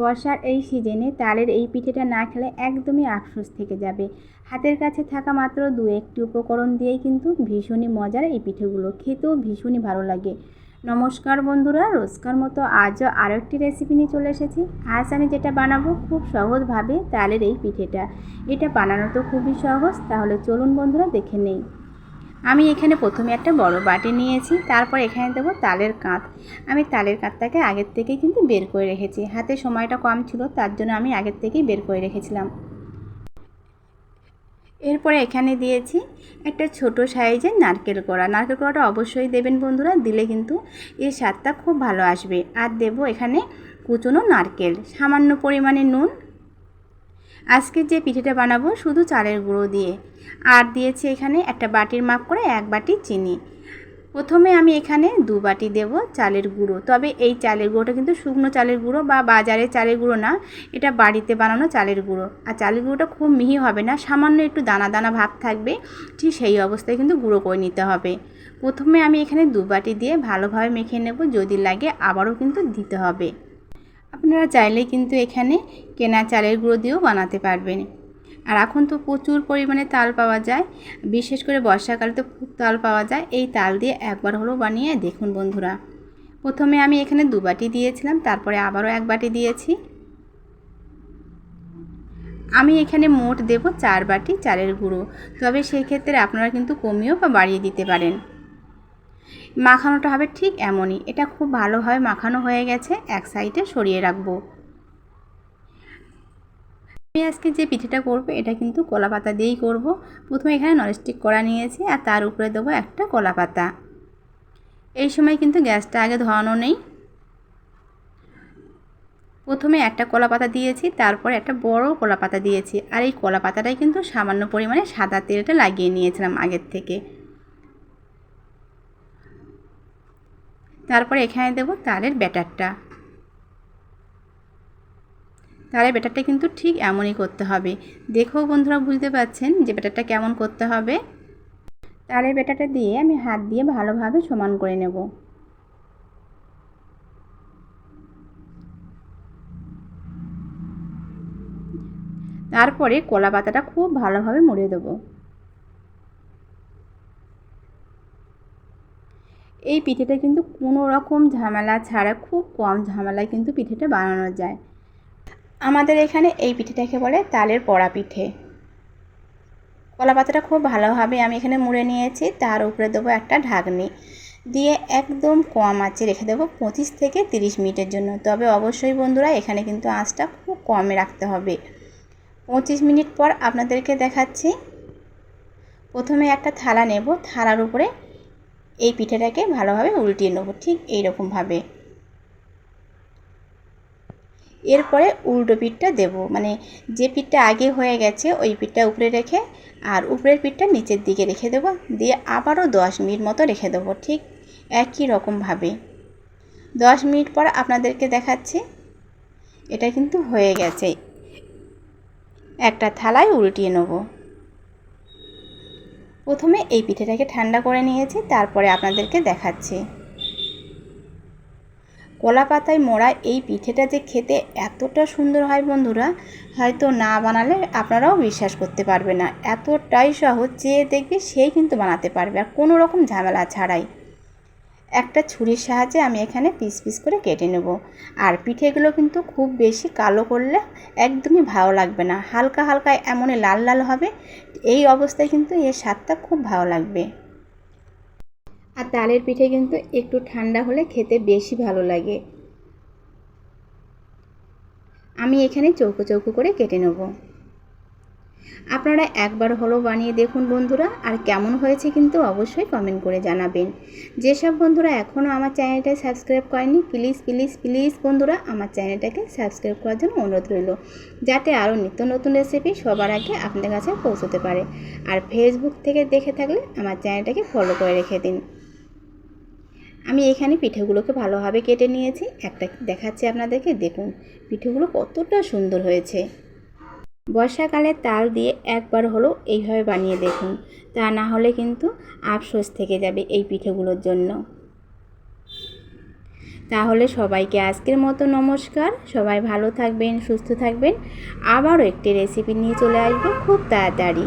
বর্ষার এই সিজনে তালের এই পিঠেটা না খেলে একদমই আফসোস থেকে যাবে। হাতের কাছে থাকা মাত্র দু একটি উপকরণ দিয়েই কিন্তু ভীষণই মজার এই পিঠেগুলো। খেতেও ভীষণই ভালো লাগে। নমস্কার বন্ধুরা, রোজকার মতো আজও আরও একটি রেসিপি নিয়ে চলে এসেছি। আজ আমি যেটা বানাবো খুব সহজভাবে তালের এই পিঠেটা। এটা বানানো তো খুবই সহজ, তাহলে চলুন বন্ধুরা দেখে নেই। আমি এখানে প্রথমে একটা বড় বাটি নিয়েছি, তারপর এখানে দেবো তালের কাঁধ আমি তালের কাঁধটাকে আগের থেকেই কিন্তু বের করে রেখেছি। হাতে সময়টা কম ছিল, তার জন্য আমি আগের থেকেই বের করে রেখেছিলাম। এরপরে এখানে দিয়েছি একটা ছোট সাইজের নারকেল কড়া। নারকেল কড়াটা অবশ্যই দেবেন বন্ধুরা, দিলে কিন্তু এর স্বাদটা খুব ভালো আসবে। আর দেব এখানে কুচনো নারকেল। সামান্য পরিমাণে নুন আজকে যে পিঠেটা বানাবো শুধু চালের গুঁড়ো দিয়ে। আর দিয়েছি এখানে একটা বাটির মাপ করে এক বাটি চিনি। প্রথমে আমি এখানে দু বাটি দেব চালের গুঁড়ো। তবে এই চালের গুঁড়োটা কিন্তু শুকনো চালের গুঁড়ো বা বাজারে চালের গুঁড়ো না, এটা বাড়িতে বানানো চালের গুঁড়ো। আর চালের গুঁড়োটা খুব মিহি হবে না, সামান্য একটু দানা দানা ভাব থাকবে, ঠিক সেই অবস্থায় কিন্তু গুঁড়ো করে নিতে হবে। প্রথমে আমি এখানে দু বাটি দিয়ে ভালোভাবে মেখে নেব, যদি লাগে আবারও কিন্তু দিতে হবে। আপনারা চাইলে কিন্তু এখানে কেনা চালের গুঁড়ো দিয়েও বানাতে পারবেন। আর এখন তো প্রচুর পরিমাণে তাল পাওয়া যায়। বিশেষ করে বর্ষাকালে তো খুব তাল পাওয়া যায়। এই তাল দিয়ে একবার হলেও বানিয়ে দেখুন বন্ধুরা। প্রথমে আমি এখানে দু বাটি দিয়েছিলাম, তারপরে আবারও এক বাটি দিয়েছি। আমি এখানে মোট দেব চার বাটি চালের গুঁড়ো। তবে সেই ক্ষেত্রে আপনারা কিন্তু কমিয়েও বা বাড়িয়ে দিতে পারেন। মাখানোটা হবে ঠিক এমনই। এটা খুব ভালোভাবে মাখানো হয়ে গেছে, এক সাইডে সরিয়ে রাখব। আমি আজকে যে পিঠেটা করব, এটা কিন্তু কলা পাতা দিয়েই করব। প্রথমে এখানে ননস্টিক করা নিয়েছি আর তার উপরে দেবো একটা কলা পাতা। এই সময় কিন্তু গ্যাসটা আগে ধরানো নেই। প্রথমে একটা কলা পাতা দিয়েছি, তারপরে একটা বড় কলা পাতা দিয়েছি। আর এই কলা পাতাটাই কিন্তু সামান্য পরিমাণে সাদা তেলটা লাগিয়ে নিয়েছিলাম আগের থেকে। তারপরে এখানে দেবো তালের ব্যাটারটা। তাহলে ব্যাটারটা কিন্তু ঠিক এমনই করতে হবে। দেখেও বন্ধুরা বুঝতে পারছেন যে ব্যাটারটা কেমন করতে হবে। তালের ব্যাটারটা দিয়ে আমি হাত দিয়ে ভালোভাবে সমান করে নেব। তারপরে কলা পাতাটা খুব ভালোভাবে মুড়ে দেবো। এই পিঠেটা কিন্তু কোনো রকম ঝামেলা ছাড়া খুব কম ঝামেলায় কিন্তু পিঠেটা বানানো যায়। আমাদের এখানে এই পিঠেটাকে বলে তালের পড়া পিঠে। কলা পাতাটা খুব ভালোভাবে আমি এখানে মুড়ে নিয়েছি, তার উপরে দেবো একটা ঢাকনি। দিয়ে একদম কম আঁচে রেখে দেবো পঁচিশ থেকে তিরিশ মিনিটের জন্য। তবে অবশ্যই বন্ধুরা এখানে কিন্তু আঁচটা খুব কমে রাখতে হবে। পঁচিশ মিনিট পর আপনাদেরকে দেখাচ্ছি। প্রথমে একটা থালা নেব, থালার উপরে এই পিঠেটাকে ভালোভাবে উল্টিয়ে নেব, ঠিক এইরকমভাবে। এরপরে উল্টো পিঠটা দেব মানে যে পিঠটা আগে হয়ে গেছে ওই পিঠটা উপরে রেখে আর উপরের পিঠটা নিচের দিকে রেখে দেবো, দিয়ে আবারও দশ মিনিট মতো রেখে দেবো, ঠিক একই রকমভাবে। দশ মিনিট পর আপনাদেরকে দেখাচ্ছি, এটা কিন্তু হয়ে গেছে। একটা থালায় উল্টিয়ে নেব। প্রথমে এই পিঠেটাকে ঠান্ডা করে নিয়েছি, তারপরে আপনাদেরকে দেখাচ্ছি। কলা পাতায় মোড়া এই পিঠেটা যে খেতে এতটা সুন্দর হয় বন্ধুরা, হয়তো না বানালে আপনারাও বিশ্বাস করতে পারবে না। এতটাই সহজ যে দেখবে সেই কিন্তু বানাতে পারবে, আর কোনো রকম ঝামেলা ছাড়াই। একটা ছুরির সাহায্যে আমি এখানে পিস পিস করে কেটে নেব। আর পিঠেগুলো কিন্তু খুব বেশি কালো করলে একদমই ভালো লাগবে না। হালকা হালকা এমনই লাল লাল হবে। এই অবস্থায় কিন্তু এর স্বাদটা খুব ভালো লাগবে। আর তালের পিঠে কিন্তু একটু ঠান্ডা হলে খেতে বেশি ভালো লাগে। আমি এখানে চৌকো চৌকো করে কেটে নেব। আপনারা একবার হলো বানিয়ে দেখুন বন্ধুরা, আর কেমন হয়েছে কিন্তু অবশ্যই কমেন্ট করে জানাবেন। যেসব বন্ধুরা এখনও আমার চ্যানেলটা সাবস্ক্রাইব করেনি প্লিজ প্লিজ প্লিজ বন্ধুরা আমার চ্যানেলটাকে সাবস্ক্রাইব করার জন্য অনুরোধ রইল, যাতে আরও নিত্য নতুন রেসিপি সবার আগে আপনাদের কাছে পৌঁছতে পারে। আর ফেসবুক থেকে দেখে থাকলে আমার চ্যানেলটাকে ফলো করে রেখে দিন। আমি এখানে পিঠেগুলোকে ভালোভাবে কেটে নিয়েছি, একটা দেখাচ্ছি আপনাদেরকে, দেখুন, পিঠেগুলো কতটা সুন্দর হয়েছে। বর্ষাকালে তাল দিয়ে একবার হলো এইভাবে বানিয়ে দেখুন। তা না হলে কিন্তু আফসোস থেকে যাবে এই পিঠেগুলোর জন্য। তাহলে সবাইকে আজকের মতো নমস্কার। সবাই ভালো থাকবেন, সুস্থ থাকবেন। আবারও একটি রেসিপি নিয়ে চলে আসব খুব তাড়াতাড়ি।